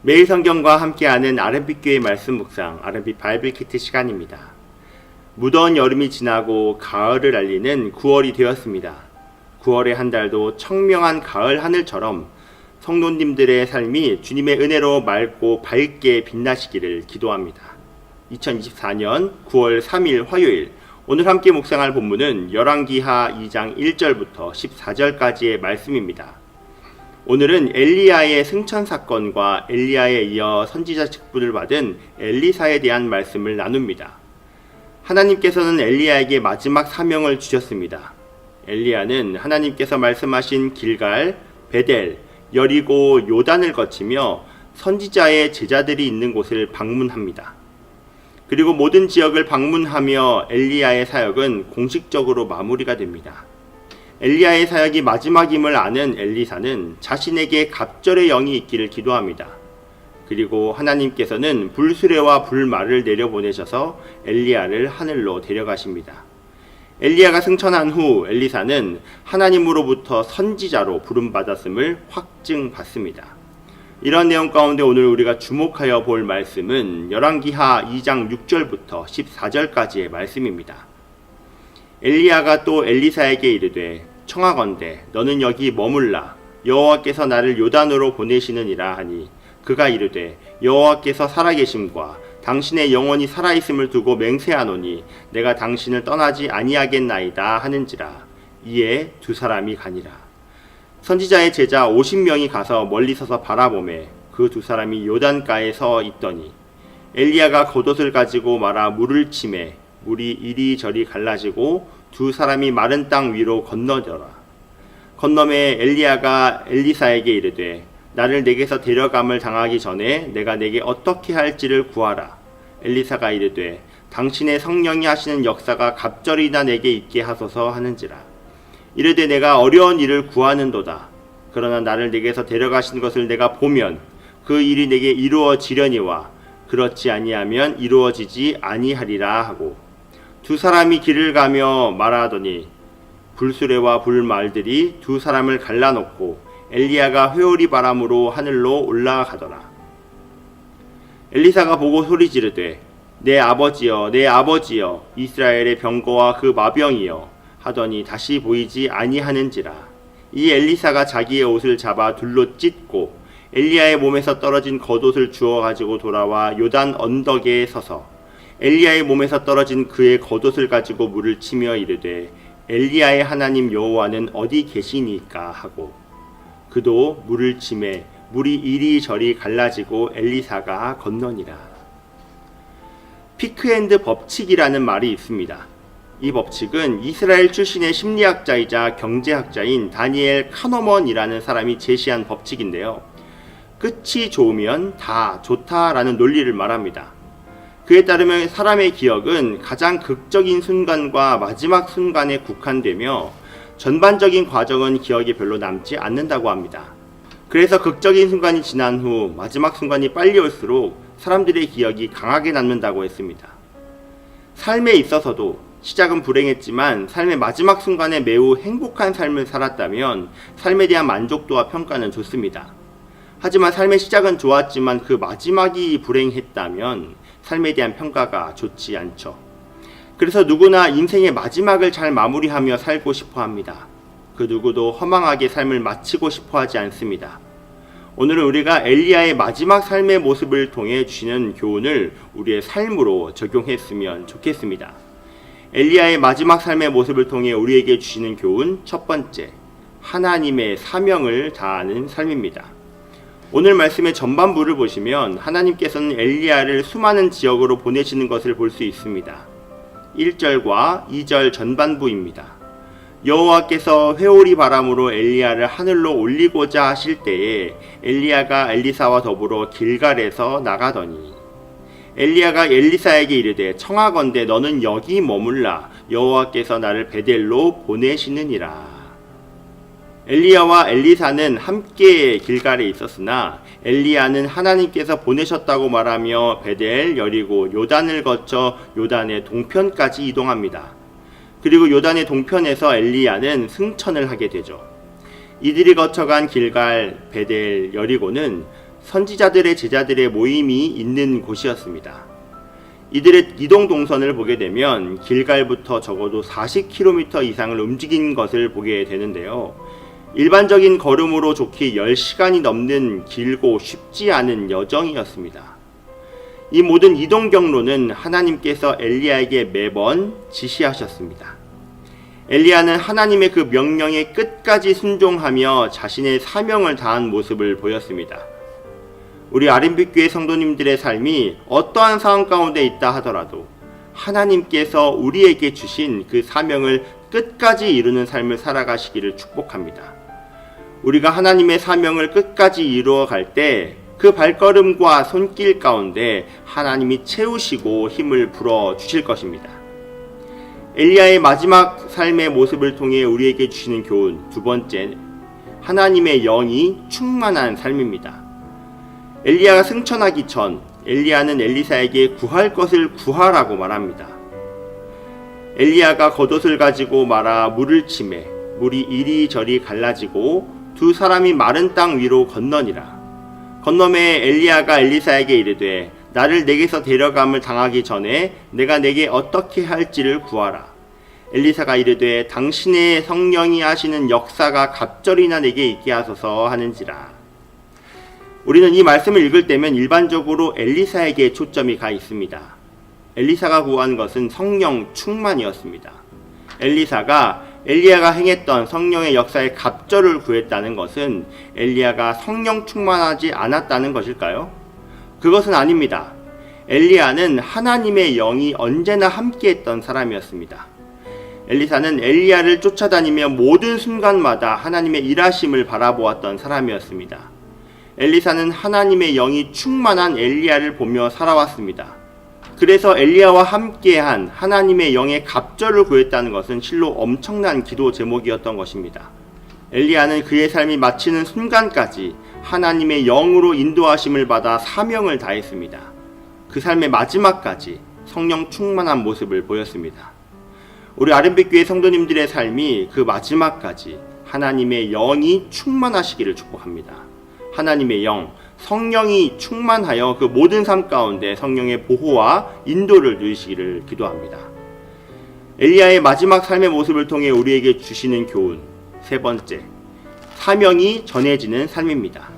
매일 성경과 함께하는 RMB 교회 말씀 묵상 RMB 바이블 키트 시간입니다. 무더운 여름이 지나고 가을을 알리는 9월이 되었습니다. 9월의 한 달도 청명한 가을 하늘처럼 성도님들의 삶이 주님의 은혜로 맑고 밝게 빛나시기를 기도합니다. 2024년 9월 3일 화요일 오늘 함께 묵상할 본문은 열왕기하 2장 1절부터 14절까지의 말씀입니다. 오늘은 엘리야의 승천 사건과 엘리야에 이어 선지자 직분을 받은 엘리사에 대한 말씀을 나눕니다. 하나님께서는 엘리야에게 마지막 사명을 주셨습니다. 엘리야는 하나님께서 말씀하신 길갈, 베델, 여리고 요단을 거치며 선지자의 제자들이 있는 곳을 방문합니다. 그리고 모든 지역을 방문하며 엘리야의 사역은 공식적으로 마무리가 됩니다. 엘리야의 사역이 마지막임을 아는 엘리사는 자신에게 갑절의 영이 있기를 기도합니다. 그리고 하나님께서는 불수레와 불말을 내려보내셔서 엘리야를 하늘로 데려가십니다. 엘리야가 승천한 후 엘리사는 하나님으로부터 선지자로 부름받았음을 확증받습니다. 이런 내용 가운데 오늘 우리가 주목하여 볼 말씀은 열왕기하 2장 6절부터 14절까지의 말씀입니다. 엘리야가 또 엘리사에게 이르되 청하건대 너는 여기 머물라. 여호와께서 나를 요단으로 보내시느니라 하니 그가 이르되 여호와께서 살아계심과 당신의 영혼이 살아있음을 두고 맹세하노니 내가 당신을 떠나지 아니하겠나이다 하는지라. 이에 두 사람이 가니라. 선지자의 제자 50명이 가서 멀리 서서 바라보매 그 두 사람이 요단가에 서 있더니 엘리야가 겉옷을 가지고 말아 물을 치매 물이 이리저리 갈라지고 두 사람이 마른 땅 위로 건너더라. 건너매 엘리야가 엘리사에게 이르되 나를 내게서 데려감을 당하기 전에 내가 내게 어떻게 할지를 구하라. 엘리사가 이르되 당신의 성령이 하시는 역사가 갑절이나 내게 있게 하소서 하는지라. 이르되 내가 어려운 일을 구하는도다. 그러나 나를 내게서 데려가신 것을 내가 보면 그 일이 내게 이루어지려니와 그렇지 아니하면 이루어지지 아니하리라 하고 두 사람이 길을 가며 말하더니 불수레와 불말들이 두 사람을 갈라놓고 엘리야가 회오리 바람으로 하늘로 올라가더라. 엘리사가 보고 소리 지르되 내 아버지여 내 아버지여 이스라엘의 병거와 그 마병이여 하더니 다시 보이지 아니하는지라 이 엘리사가 자기의 옷을 잡아 둘로 찢고 엘리야의 몸에서 떨어진 겉옷을 주워 가지고 돌아와 요단 언덕에 서서 엘리야의 몸에서 떨어진 그의 겉옷을 가지고 물을 치며 이르되 엘리야의 하나님 여호와는 어디 계시니까 하고 그도 물을 치매 물이 이리저리 갈라지고 엘리사가 건너니라 피크핸드 법칙이라는 말이 있습니다. 이 법칙은 이스라엘 출신의 심리학자이자 경제학자인 다니엘 카노먼이라는 사람이 제시한 법칙인데요. 끝이 좋으면 다 좋다라는 논리를 말합니다. 그에 따르면 사람의 기억은 가장 극적인 순간과 마지막 순간에 국한되며 전반적인 과정은 기억에 별로 남지 않는다고 합니다. 그래서 극적인 순간이 지난 후 마지막 순간이 빨리 올수록 사람들의 기억이 강하게 남는다고 했습니다. 삶에 있어서도 시작은 불행했지만 삶의 마지막 순간에 매우 행복한 삶을 살았다면 삶에 대한 만족도와 평가는 좋습니다. 하지만 삶의 시작은 좋았지만 그 마지막이 불행했다면 삶에 대한 평가가 좋지 않죠. 그래서 누구나 인생의 마지막을 잘 마무리하며 살고 싶어 합니다. 그 누구도 허망하게 삶을 마치고 싶어 하지 않습니다. 오늘은 우리가 엘리야의 마지막 삶의 모습을 통해 주시는 교훈을 우리의 삶으로 적용했으면 좋겠습니다. 엘리야의 마지막 삶의 모습을 통해 우리에게 주시는 교훈 첫 번째, 하나님의 사명을 다하는 삶입니다. 오늘 말씀의 전반부를 보시면 하나님께서는 엘리야를 수많은 지역으로 보내시는 것을 볼 수 있습니다. 1절과 2절 전반부입니다. 여호와께서 회오리 바람으로 엘리야를 하늘로 올리고자 하실 때에 엘리야가 엘리사와 더불어 길갈에서 나가더니 엘리야가 엘리사에게 이르되 청하건대 너는 여기 머물라 여호와께서 나를 베델로 보내시느니라. 엘리야와 엘리사는 함께 길갈에 있었으나 엘리야는 하나님께서 보내셨다고 말하며 베델, 여리고 요단을 거쳐 요단의 동편까지 이동합니다. 그리고 요단의 동편에서 엘리야는 승천을 하게 되죠. 이들이 거쳐간 길갈, 베델, 여리고는 선지자들의 제자들의 모임이 있는 곳이었습니다. 이들의 이동 동선을 보게 되면 길갈부터 적어도 40km 이상을 움직인 것을 보게 되는데요. 일반적인 걸음으로 좋게 10시간이 넘는 길고 쉽지 않은 여정이었습니다. 이 모든 이동 경로는 하나님께서 엘리야에게 매번 지시하셨습니다. 엘리야는 하나님의 그 명령에 끝까지 순종하며 자신의 사명을 다한 모습을 보였습니다. 우리 아름빛교회 성도님들의 삶이 어떠한 상황 가운데 있다 하더라도 하나님께서 우리에게 주신 그 사명을 끝까지 이루는 삶을 살아가시기를 축복합니다. 우리가 하나님의 사명을 끝까지 이루어 갈 때 그 발걸음과 손길 가운데 하나님이 채우시고 힘을 불어 주실 것입니다. 엘리야의 마지막 삶의 모습을 통해 우리에게 주시는 교훈 두 번째, 하나님의 영이 충만한 삶입니다. 엘리야가 승천하기 전 엘리야는 엘리사에게 구할 것을 구하라고 말합니다. 엘리야가 겉옷을 가지고 말아 물을 치매 물이 이리저리 갈라지고 두 사람이 마른 땅 위로 건너니라. 건너매 엘리야가 엘리사에게 이르되 나를 내게서 데려감을 당하기 전에 내가 내게 어떻게 할지를 구하라. 엘리사가 이르되 당신의 성령이 하시는 역사가 갑절이나 내게 있게 하소서 하는지라. 우리는 이 말씀을 읽을 때면 일반적으로 엘리사에게 초점이 가 있습니다. 엘리사가 구한 것은 성령 충만이었습니다. 엘리사가 엘리야가 행했던 성령의 역사의 갑절을 구했다는 것은 엘리야가 성령 충만하지 않았다는 것일까요? 그것은 아닙니다. 엘리야는 하나님의 영이 언제나 함께했던 사람이었습니다. 엘리사는 엘리야를 쫓아다니며 모든 순간마다 하나님의 일하심을 바라보았던 사람이었습니다. 엘리사는 하나님의 영이 충만한 엘리야를 보며 살아왔습니다. 그래서 엘리야와 함께한 하나님의 영의 갑절을 구했다는 것은 실로 엄청난 기도 제목이었던 것입니다. 엘리야는 그의 삶이 마치는 순간까지 하나님의 영으로 인도하심을 받아 사명을 다했습니다. 그 삶의 마지막까지 성령 충만한 모습을 보였습니다. 우리 아름빛교회 성도님들의 삶이 그 마지막까지 하나님의 영이 충만하시기를 축복합니다. 하나님의 영, 성령이 충만하여 그 모든 삶 가운데 성령의 보호와 인도를 누리시기를 기도합니다. 엘리야의 마지막 삶의 모습을 통해 우리에게 주시는 교훈 세 번째 사명이 전해지는 삶입니다.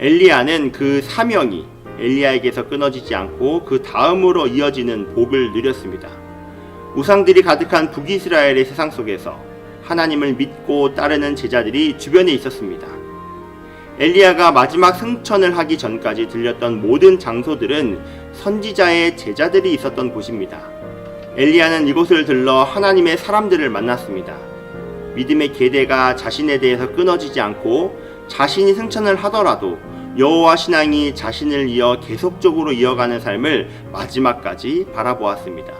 엘리야는 그 사명이 엘리야에게서 끊어지지 않고 그 다음으로 이어지는 복을 누렸습니다. 우상들이 가득한 북이스라엘의 세상 속에서 하나님을 믿고 따르는 제자들이 주변에 있었습니다. 엘리야가 마지막 승천을 하기 전까지 들렸던 모든 장소들은 선지자의 제자들이 있었던 곳입니다. 엘리야는 이곳을 들러 하나님의 사람들을 만났습니다. 믿음의 계대가 자신에 대해서 끊어지지 않고 자신이 승천을 하더라도 여호와 신앙이 자신을 이어 계속적으로 이어가는 삶을 마지막까지 바라보았습니다.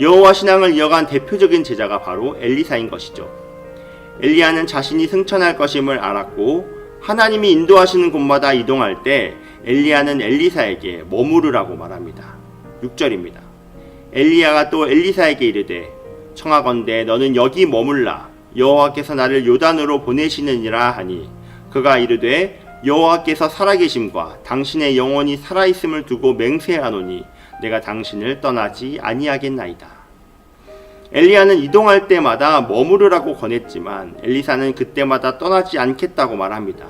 여호와 신앙을 이어간 대표적인 제자가 바로 엘리사인 것이죠. 엘리야는 자신이 승천할 것임을 알았고 하나님이 인도하시는 곳마다 이동할 때 엘리야는 엘리사에게 머무르라고 말합니다. 6절입니다. 엘리야가 또 엘리사에게 이르되 청하건대 너는 여기 머물라 여호와께서 나를 요단으로 보내시느니라 하니 그가 이르되 여호와께서 살아계심과 당신의 영혼이 살아있음을 두고 맹세하노니 내가 당신을 떠나지 아니하겠나이다. 엘리야는 이동할 때마다 머무르라고 권했지만 엘리사는 그때마다 떠나지 않겠다고 말합니다.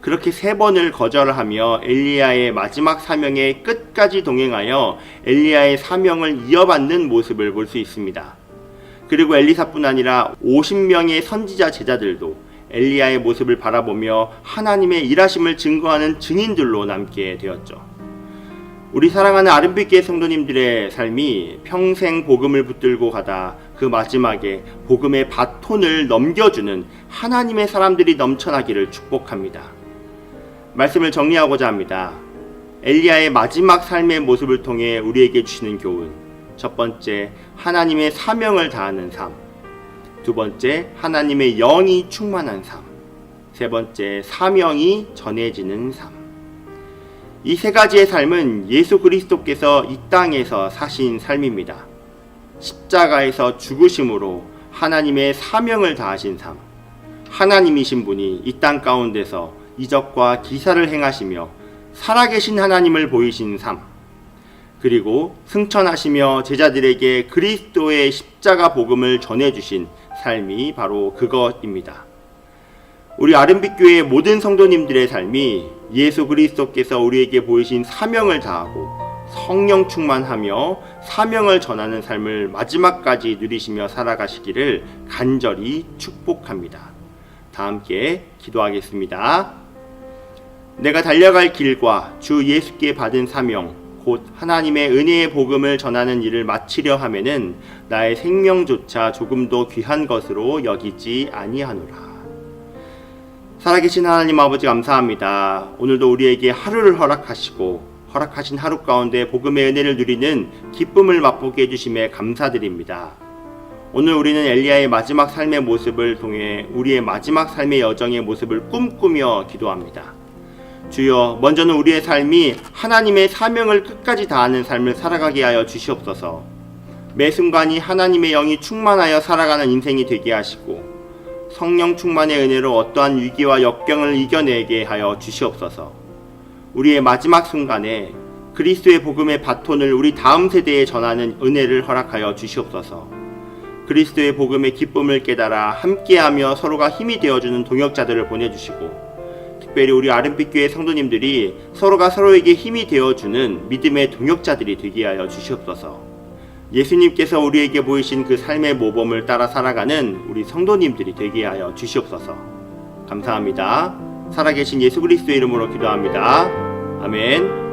그렇게 세 번을 거절하며 엘리야의 마지막 사명에 끝까지 동행하여 엘리야의 사명을 이어받는 모습을 볼 수 있습니다. 그리고 엘리사뿐 아니라 50명의 선지자 제자들도 엘리야의 모습을 바라보며 하나님의 일하심을 증거하는 증인들로 남게 되었죠. 우리 사랑하는 아름빛계 성도님들의 삶이 평생 복음을 붙들고 가다 그 마지막에 복음의 바톤을 넘겨주는 하나님의 사람들이 넘쳐나기를 축복합니다. 말씀을 정리하고자 합니다. 엘리야의 마지막 삶의 모습을 통해 우리에게 주시는 교훈. 첫 번째, 하나님의 사명을 다하는 삶. 두 번째, 하나님의 영이 충만한 삶. 세 번째, 사명이 전해지는 삶. 이 세 가지의 삶은 예수 그리스도께서 이 땅에서 사신 삶입니다. 십자가에서 죽으심으로 하나님의 사명을 다하신 삶. 하나님이신 분이 이 땅 가운데서 이적과 기사를 행하시며 살아계신 하나님을 보이신 삶, 그리고 승천하시며 제자들에게 그리스도의 십자가 복음을 전해주신 삶이 바로 그것입니다. 우리 아름빛 교회의 모든 성도님들의 삶이 예수 그리스도께서 우리에게 보이신 사명을 다하고 성령 충만하며 사명을 전하는 삶을 마지막까지 누리시며 살아가시기를 간절히 축복합니다. 다 함께 기도하겠습니다. 내가 달려갈 길과 주 예수께 받은 사명, 곧 하나님의 은혜의 복음을 전하는 일을 마치려 하면은 나의 생명조차 조금도 귀한 것으로 여기지 아니하노라. 살아계신 하나님 아버지 감사합니다. 오늘도 우리에게 하루를 허락하시고 허락하신 하루 가운데 복음의 은혜를 누리는 기쁨을 맛보게 해주심에 감사드립니다. 오늘 우리는 엘리야의 마지막 삶의 모습을 통해 우리의 마지막 삶의 여정의 모습을 꿈꾸며 기도합니다. 주여, 먼저는 우리의 삶이 하나님의 사명을 끝까지 다하는 삶을 살아가게 하여 주시옵소서. 매 순간이 하나님의 영이 충만하여 살아가는 인생이 되게 하시고 성령 충만의 은혜로 어떠한 위기와 역경을 이겨내게 하여 주시옵소서. 우리의 마지막 순간에 그리스도의 복음의 바톤을 우리 다음 세대에 전하는 은혜를 허락하여 주시옵소서. 그리스도의 복음의 기쁨을 깨달아 함께하며 서로가 힘이 되어주는 동역자들을 보내주시고 특별히 우리 아름빛 교회 성도님들이 서로가 서로에게 힘이 되어주는 믿음의 동역자들이 되게 하여 주시옵소서. 예수님께서 우리에게 보이신 그 삶의 모범을 따라 살아가는 우리 성도님들이 되게 하여 주시옵소서. 감사합니다. 살아계신 예수 그리스도 이름으로 기도합니다. 아멘.